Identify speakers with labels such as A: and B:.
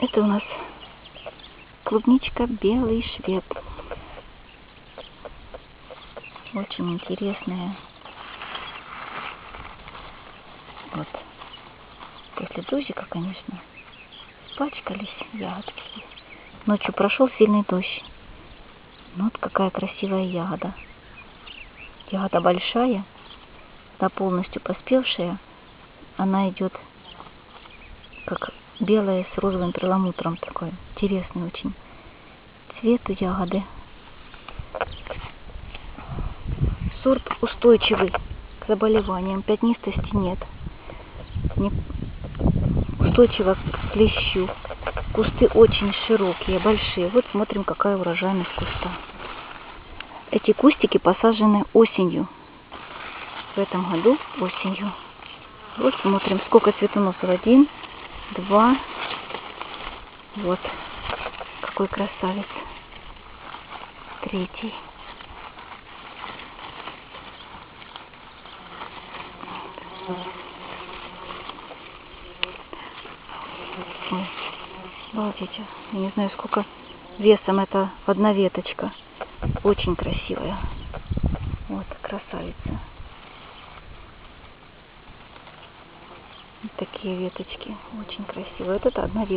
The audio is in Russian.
A: Это у нас клубничка белый швед. Очень интересная. Вот. После дождика, конечно, пачкались ягодки. Ночью прошел сильный дождь. Ну, вот какая красивая ягода. Ягода большая, да полностью поспевшая. Она идет как белая с розовым перламутром такой. Интересный очень цвет у ягоды. Сорт устойчивый к заболеваниям, пятнистости нет. Не... Устойчиво к клещу. Кусты очень широкие, большие. Вот смотрим, какая урожайность куста. Эти кустики посажены осенью. В этом году осенью. Вот смотрим, сколько цветоносов. Один, два. Вот. Какой красавец. Третий. Ой, обалдеть. Я не знаю, сколько весом это одна веточка. Очень красивая. Вот, красавица. Вот такие веточки. Очень красивые. Вот это одна веточка.